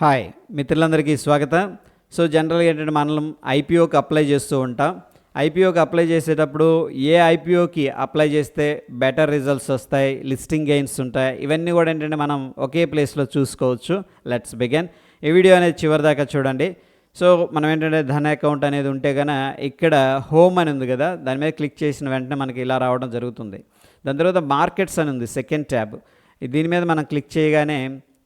Hi మిత్రులందరికీ స్వాగతం. So జనరల్గా ఏంటంటే మనం ఐపీఓకి అప్లై చేస్తూ ఉంటాం. ఐపీఓకి అప్లై చేసేటప్పుడు ఏ ఐపీఓకి అప్లై చేస్తే బెటర్ రిజల్ట్స్ వస్తాయి లిస్టింగ్ గెయిన్స్ ఉంటాయి ఇవన్నీ కూడా ఏంటంటే మనం ఒకే ప్లేస్లో చూసుకోవచ్చు. Let's begin. ఈ వీడియో అనేది చివరి దాకా చూడండి. సో మనం ఏంటంటే ధన అకౌంట్ అనేది ఉంటే కనుక ఇక్కడ హోమ్ అని ఉంది కదా దాని మీద క్లిక్ చేసిన వెంటనే మనకి ఇలా రావడం జరుగుతుంది. దాని తర్వాత మార్కెట్స్ అని ఉంది సెకండ్ ట్యాబ్. దీని మీద మనం క్లిక్ చేయగానే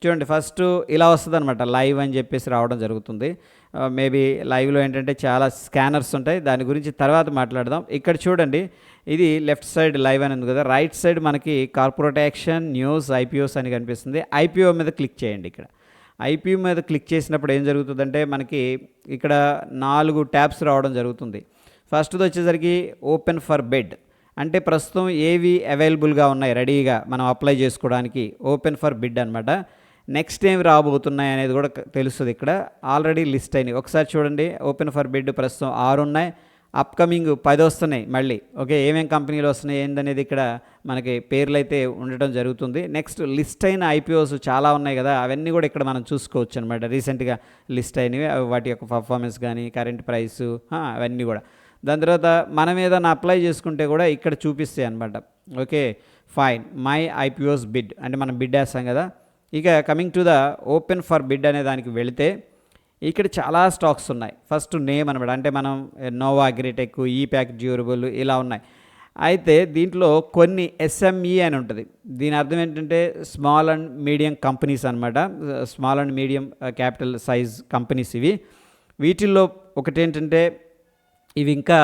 చూడండి ఫస్ట్ ఇలా వస్తుంది అనమాట లైవ్ అని చెప్పేసి రావడం జరుగుతుంది. Uh, మేబీ లైవ్లో ఏంటంటే చాలా స్కానర్స్ ఉంటాయి. దాని గురించి తర్వాత మాట్లాడదాం. ఇక్కడ చూడండి ఇది లెఫ్ట్ సైడ్ లైవ్ అని ఉంది కదా. రైట్ సైడ్ మనకి కార్పొరేట్ యాక్షన్ న్యూస్ ఐపీఓస్ అని కనిపిస్తుంది. ఐపీఓ మీద క్లిక్ చేయండి ఇక్కడ. ఐపీఓ మీద క్లిక్ చేసినప్పుడు ఏం జరుగుతుందంటే మనకి ఇక్కడ నాలుగు ట్యాబ్స్ రావడం జరుగుతుంది. ఫస్ట్ది వచ్చేసరికి ఓపెన్ ఫర్ బెడ్ అంటే ప్రస్తుతం ఏవి అవైలబుల్గా ఉన్నాయి? రెడీగా మనం అప్లై చేసుకోవడానికి ఓపెన్ ఫర్ బిడ్ అనమాట నెక్స్ట్ ఏమి రాబోతున్నాయి అనేది కూడా తెలుస్తుంది ఇక్కడ. ఆల్రెడీ లిస్ట్ అయినాయి. ఒకసారి చూడండి. ఓపెన్ ఫర్ బిడ్ ప్రస్తుతం ఆరు ఉన్నాయి అప్కమింగ్ పది వస్తున్నాయి మళ్ళీ. ఓకే ఏమేం కంపెనీలు వస్తున్నాయి? ఏందనేది ఇక్కడ మనకి పేర్లు అయితే ఉండటం జరుగుతుంది. నెక్స్ట్ లిస్ట్ అయిన ఐపీఓస్ చాలా ఉన్నాయి కదా. అవన్నీ కూడా ఇక్కడ మనం చూసుకోవచ్చు అనమాట రీసెంట్గా లిస్ట్ అయినవి. అవి వాటి యొక్క పర్ఫార్మెన్స్ కానీ కరెంట్ ప్రైస్ అవన్నీ కూడా. దాని తర్వాత మనం ఏదైనా అప్లై చేసుకుంటే కూడా ఇక్కడ చూపిస్తాయి అనమాట okay fine my IPOs bid అంటే మనం బిడ్ వేస్తాం కదా. ఇక coming to the open for bid అనే దానికి వెళితే ఇక్కడ చాలా స్టాక్స్ ఉన్నాయి. ఫస్ట్ నేమ్ అనమాట అంటే మనం నోవా అగ్రిటెక్ ఈ ప్యాక్ డ్యూరబుల్ ఇలా ఉన్నాయి. అయితే దీంట్లో కొన్ని ఎస్ఎంఈ అని ఉంటుంది. దీని అర్థం ఏంటంటే స్మాల్ అండ్ మీడియం కంపెనీస్ అనమాట. Small and medium capital size companies ఇవి. వీటిల్లో ఒకటి ఏంటంటే ఇవి ఇంకా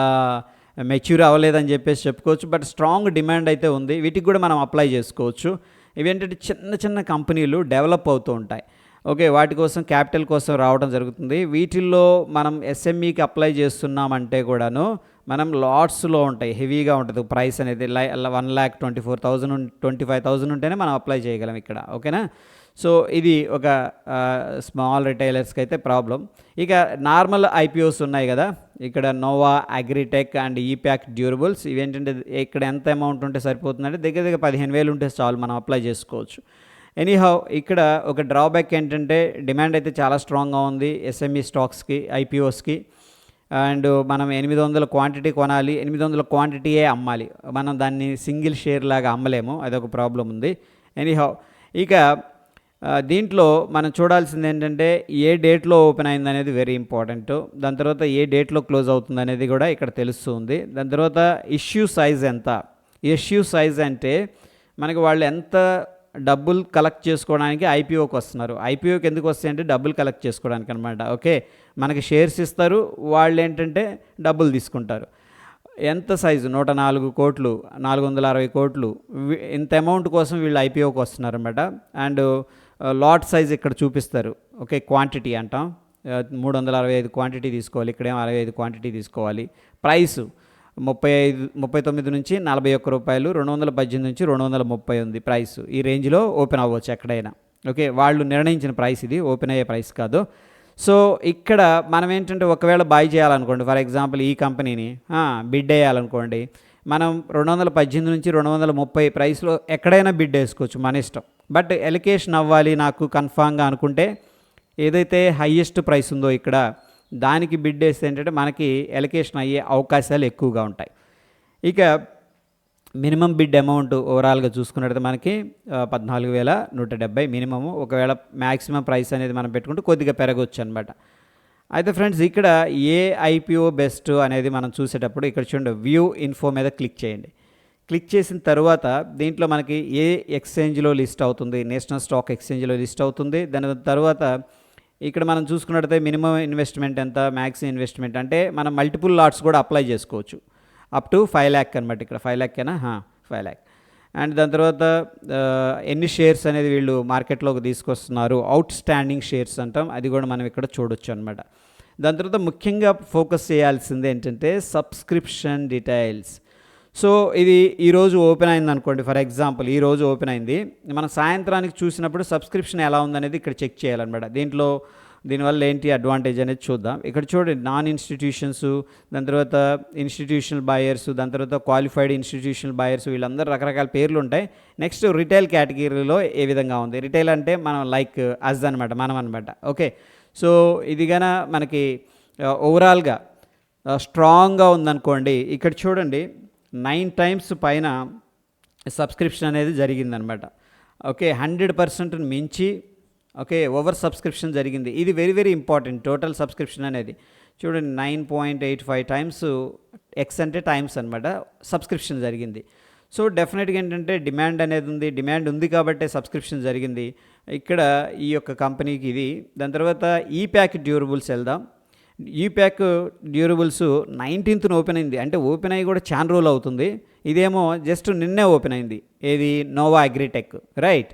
eh, మెచ్యూర్ అవ్వలేదని చెప్పేసి చెప్పుకోవచ్చు. బట్ స్ట్రాంగ్ డిమాండ్ అయితే ఉంది. వీటికి కూడా మనం అప్లై చేసుకోవచ్చు. ఇవేంటంటే చిన్న చిన్న కంపెనీలు డెవలప్ అవుతూ ఉంటాయి. ఓకే వాటి కోసం క్యాపిటల్ కోసం రావడం జరుగుతుంది. వీటిల్లో మనం ఎస్ఎంఈకి అప్లై చేస్తున్నామంటే కూడాను మనం లాట్స్లో ఉంటాయి హెవీగా ఉంటుంది. ప్రైస్ అనేది లై one lakh twenty four thousand twenty five thousand ఉంటేనే మనం అప్లై చేయగలం ఇక్కడ ఓకేనా? సో ఇది ఒక స్మాల్ రిటైలర్స్కి అయితే ప్రాబ్లం. ఇక నార్మల్ ఐపీఓస్ ఉన్నాయి కదా ఇక్కడ Nova Agritech and ePack Durables ఇవేంటంటే ఇక్కడ ఎంత అమౌంట్ ఉంటే సరిపోతుందంటే దగ్గర దగ్గర పదిహేను వేలు ఉంటే చాలు మనం అప్లై చేసుకోవచ్చు. ఎనీహౌ ఇక్కడ ఒక డ్రాబ్యాక్ ఏంటంటే డిమాండ్ అయితే చాలా స్ట్రాంగ్గా ఉంది ఎస్ఎంఈ స్టాక్స్కి ఐపీఓస్కి అండ్ మనం ఎనిమిది వందల క్వాంటిటీ కొనాలి ఎనిమిది వందల క్వాంటిటీయే అమ్మాలి. మనం దాన్ని సింగిల్ షేర్ లాగా అమ్మలేము అదొక ప్రాబ్లం ఉంది. ఎనీహౌ ఇక దీంట్లో మనం చూడాల్సింది ఏంటంటే ఏ డేట్లో ఓపెన్ అయింది అనేది వెరీ ఇంపార్టెంట్. దాని తర్వాత ఏ డేట్లో క్లోజ్ అవుతుంది అనేది కూడా ఇక్కడ తెలుస్తుంది. దాని తర్వాత ఇష్యూ సైజ్ ఎంత? ఇష్యూ సైజ్ అంటే మనకి వాళ్ళు ఎంత డబ్బులు కలెక్ట్ చేసుకోవడానికి ఐపీఓకి వస్తున్నారు. ఐపీఓకి ఎందుకు వస్తాయంటే డబ్బులు కలెక్ట్ చేసుకోవడానికి అనమాట ఓకే మనకి షేర్స్ ఇస్తారు వాళ్ళు ఏంటంటే డబ్బులు తీసుకుంటారు. ఎంత సైజు? నూట నాలుగు కోట్లు నాలుగు వందల అరవై కోట్లు ఇంత అమౌంట్ కోసం వీళ్ళు ఐపీఓకి వస్తున్నారు అనమాట అండ్ లాట్ సైజ్ ఇక్కడ చూపిస్తారు. ఓకే క్వాంటిటీ అంటాం. మూడు వందల అరవై ఐదు క్వాంటిటీ తీసుకోవాలి ఇక్కడేమో అరవై ఐదు క్వాంటిటీ తీసుకోవాలి. ప్రైస్ ముప్పై ఐదు ముప్పై తొమ్మిది నుంచి నలభై ఒక్క రూపాయలు రెండు వందల పద్దెనిమిది నుంచి రెండు వందల ముప్పై ఉంది ప్రైస్. ఈ రేంజ్లో ఓపెన్ అవ్వచ్చు ఎక్కడైనా. ఓకే వాళ్ళు నిర్ణయించిన ప్రైస్ ఇది ఓపెన్ అయ్యే ప్రైస్ కాదు. సో ఇక్కడ మనం ఏంటంటే ఒకవేళ బై చేయాలనుకోండి ఫర్ ఎగ్జాంపుల్ ఈ కంపెనీని బిడ్ వేయాలనుకోండి మనం రెండు వందల పద్దెనిమిది నుంచి రెండు వందల ముప్పై ప్రైస్లో ఎక్కడైనా బిడ్ వేసుకోవచ్చు మన ఇష్టం. బట్ ఎలికేషన్ అవ్వాలి నాకు కన్ఫామ్గా అనుకుంటే ఏదైతే హయ్యెస్ట్ ప్రైస్ ఉందో ఇక్కడ దానికి బిడ్ వేస్తే ఏంటంటే మనకి ఎలికేషన్ అయ్యే అవకాశాలు ఎక్కువగా ఉంటాయి. ఇక మినిమం బిడ్ అమౌంట్ ఓవరాల్గా చూసుకున్నట్టు మనకి పద్నాలుగు వేల నూట డెబ్బై మినిమము. ఒకవేళ మ్యాక్సిమం ప్రైస్ అనేది మనం పెట్టుకుంటే కొద్దిగా పెరగవచ్చు అనమాట అయితే ఫ్రెండ్స్ ఇక్కడ ఏ ఐపీఓ బెస్ట్ అనేది మనం చూసేటప్పుడు ఇక్కడ చూడండి వ్యూ ఇన్ఫో మీద క్లిక్ చేయండి. క్లిక్ చేసిన తర్వాత దీంట్లో మనకి ఏ ఎక్స్చేంజ్లో లిస్ట్ అవుతుంది? నేషనల్ స్టాక్ ఎక్స్చేంజ్లో లిస్ట్ అవుతుంది. దాని తర్వాత ఇక్కడ మనం చూసుకున్నట్టయితే మినిమం ఇన్వెస్ట్మెంట్ ఎంత మ్యాక్సిమం ఇన్వెస్ట్మెంట్ అంటే మనం మల్టిపుల్ లాట్స్ కూడా అప్లై చేసుకోవచ్చు. అప్ టు ఫైవ్ ల్యాక్ అనమాట ఇక్కడ. ఫైవ్ ల్యాక్కేనా ఫైవ్ ల్యాక్. అండ్ దాని తర్వాత ఎన్ని షేర్స్ అనేది వీళ్ళు మార్కెట్లోకి తీసుకొస్తున్నారు? అవుట్ స్టాండింగ్ షేర్స్ అంటాం. అది కూడా మనం ఇక్కడ చూడొచ్చు అనమాట దాని తర్వాత ముఖ్యంగా ఫోకస్ చేయాల్సింది ఏంటంటే సబ్స్క్రిప్షన్ డీటెయిల్స్. సో ఇది ఈరోజు ఓపెన్ అయింది అనుకోండి ఫర్ ఎగ్జాంపుల్ ఈ రోజు ఓపెన్ అయింది మనం సాయంత్రానికి చూసినప్పుడు సబ్స్క్రిప్షన్ ఎలా ఉందనేది ఇక్కడ చెక్ చేయాలన్నమాట. దీంట్లో దీనివల్ల ఏంటి అడ్వాంటేజ్ అనేది చూద్దాం. ఇక్కడ చూడండి నాన్ ఇన్స్టిట్యూషన్స్ దాని తర్వాత ఇన్స్టిట్యూషనల్ బయర్స్ దాని తర్వాత క్వాలిఫైడ్ ఇన్స్టిట్యూషనల్ బయర్స్ వీళ్ళందరూ రకరకాల పేర్లు ఉంటాయి. నెక్స్ట్ రిటైల్ కేటగిరీలో ఏ విధంగా ఉంది? రిటైల్ అంటే మనం లైక్ అజ్ అనమాట మనం అనమాట ఓకే సో ఇదిగా మనకి ఓవరాల్గా స్ట్రాంగ్గా ఉందనుకోండి ఇక్కడ చూడండి నైన్ టైమ్స్ పైన సబ్స్క్రిప్షన్ అనేది జరిగిందనమాట. ఓకే హండ్రెడ్ పర్సెంట్ మించి ఓకే ఓవర్ సబ్స్క్రిప్షన్ జరిగింది. ఇది very very important total subscription అనేది. చూడండి nine point eight five times X అంటే టైమ్స్ అనమాట సబ్స్క్రిప్షన్ జరిగింది. సో డెఫినెట్గా ఏంటంటే డిమాండ్ అనేది ఉంది డిమాండ్ ఉంది కాబట్టే సబ్స్క్రిప్షన్ జరిగింది. ఇక్కడ ఈ యొక్క కంపెనీకి ఇది. దాని తర్వాత ఈ ప్యాక్ డ్యూరబుల్స్ వెళ్దాం. ఈ ప్యాక్ డ్యూరబుల్స్ నైన్టీన్త్న ఓపెన్ అయింది. అంటే ఓపెన్ అయ్యి కూడా చాలా రోజులు అవుతుంది. ఇదేమో జస్ట్ నిన్నే ఓపెన్ అయింది. ఏది? నోవా అగ్రిటెక్ రైట్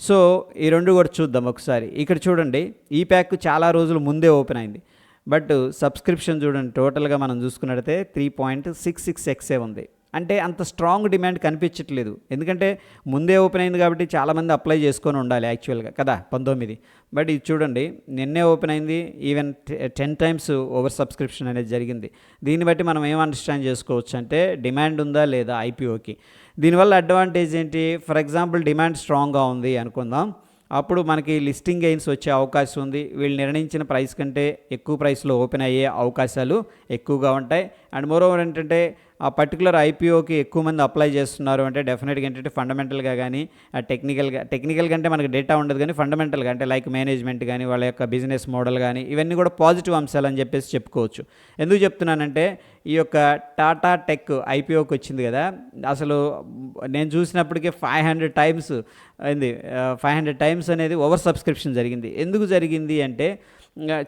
సో ఈ రెండు కూడా చూద్దాం ఒకసారి. ఇక్కడ చూడండి ఈ ప్యాక్ చాలా రోజులు ముందే ఓపెన్ అయింది. బట్ సబ్స్క్రిప్షన్ చూడండి టోటల్గా మనం చూసుకున్నట్టయితే త్రీ పాయింట్ సిక్స్ సిక్స్ ఎక్సే ఉంది. అంటే అంత స్ట్రాంగ్ డిమాండ్ కనిపించట్లేదు. ఎందుకంటే ముందే ఓపెన్ అయింది కాబట్టి చాలామంది అప్లై చేసుకొని ఉండాలి యాక్చువల్గా కదా? పంతొమ్మిది. బట్ ఇది చూడండి నిన్నే ఓపెన్ అయింది even ten times over subscription అనేది జరిగింది. దీన్ని బట్టి మనం ఏం అండర్స్టాండ్ చేసుకోవచ్చు అంటే డిమాండ్ ఉందా లేదా ఐపీఓకి దీనివల్ల అడ్వాంటేజ్ ఏంటి? ఫర్ ఎగ్జాంపుల్ డిమాండ్ స్ట్రాంగ్గా ఉంది అనుకుందాం. అప్పుడు మనకి లిస్టింగ్ గెయిన్స్ వచ్చే అవకాశం ఉంది. వీళ్ళు నిర్ణయించిన ప్రైస్ కంటే ఎక్కువ ప్రైస్లో ఓపెన్ అయ్యే అవకాశాలు ఎక్కువగా ఉంటాయి. అండ్ మోరోవర్ ఏంటంటే ఆ పర్టికులర్ ఐపీఓకి ఎక్కువ మంది అప్లై చేస్తున్నారు అంటే డెఫినెట్గా ఏంటంటే ఫండమెంటల్గా కానీ టెక్నికల్గా టెక్నికల్ కంటే మనకి డేటా ఉండదు కానీ ఫండమెంటల్గా అంటే లైక్ మేనేజ్మెంట్ కానీ వాళ్ళ యొక్క బిజినెస్ మోడల్ కానీ ఇవన్నీ కూడా పాజిటివ్ అంశాలు అని చెప్పేసి చెప్పుకోవచ్చు. ఎందుకు చెప్తున్నానంటే ఈ యొక్క టాటా టెక్ ఐపీఓకి వచ్చింది కదా అసలు నేను చూసినప్పటికీ ఫైవ్ హండ్రెడ్ టైమ్స్ ఏంది ఫైవ్ హండ్రెడ్ టైమ్స్ అనేది ఓవర్ సబ్స్క్రిప్షన్ జరిగింది. ఎందుకు జరిగింది అంటే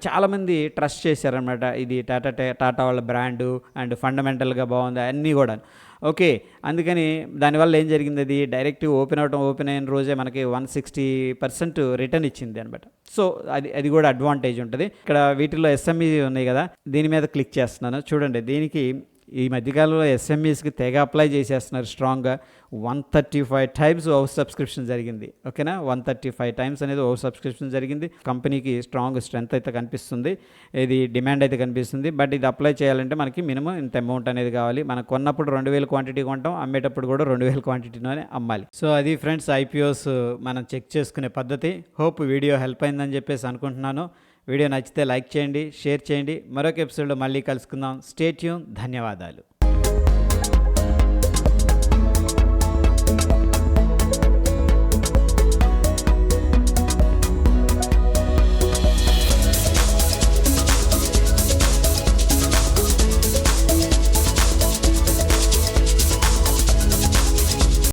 చాలామంది ట్రస్ట్ చేశారనమాట ఇది టాటా టే- టాటా వాళ్ళ బ్రాండు అండ్ ఫండమెంటల్గా బాగుంది అన్నీ కూడా ఓకే అందుకని దానివల్ల ఏం జరిగింది అది? డైరెక్ట్ ఓపెన్ అవటం ఓపెన్ అయిన రోజే మనకి వన్ సిక్స్టీ పర్సెంట్ రిటర్న్ ఇచ్చింది అనమాట సో అది అది కూడా అడ్వాంటేజ్ ఉంటుంది. ఇక్కడ వీటిలో ఎస్ఎంఈ ఉన్నాయి కదా దీని మీద క్లిక్ చేస్తున్నాను. చూడండి దీనికి ఈ మధ్యకాలంలో ఎస్ఎంఈస్కి తెగ అప్లై చేసేస్తున్నారు స్ట్రాంగ్గా one thirty five times over subscription జరిగింది. ఓకేనా? వన్ థర్టీ ఫైవ్ టైమ్స్ అనేది ఓవర్ సబ్స్క్రిప్షన్ జరిగింది. కంపెనీకి స్ట్రాంగ్ స్ట్రెంత్ అయితే కనిపిస్తుంది. ఇది డిమాండ్ అయితే కనిపిస్తుంది. బట్ ఇది అప్లై చేయాలంటే మనకి మినిమం ఇంత అమౌంట్ అనేది కావాలి. మనం కొన్నప్పుడు రెండు వేల క్వాంటిటీ కొంటాం. అమ్మేటప్పుడు కూడా రెండు వేల క్వాంటిటీలోనే అమ్మాలి. సో అది ఫ్రెండ్స్ ఐపీఓస్ మనం చెక్ చేసుకునే పద్ధతి. హోప్ వీడియో హెల్ప్ అయిందని చెప్పేసి అనుకుంటున్నాను. వీడియో నచ్చితే లైక్ చేయండి షేర్ చేయండి. మరొక ఎపిసోడ్లో మళ్ళీ కలుసుకుందాం. స్టేట్యూన్ ధన్యవాదాలు.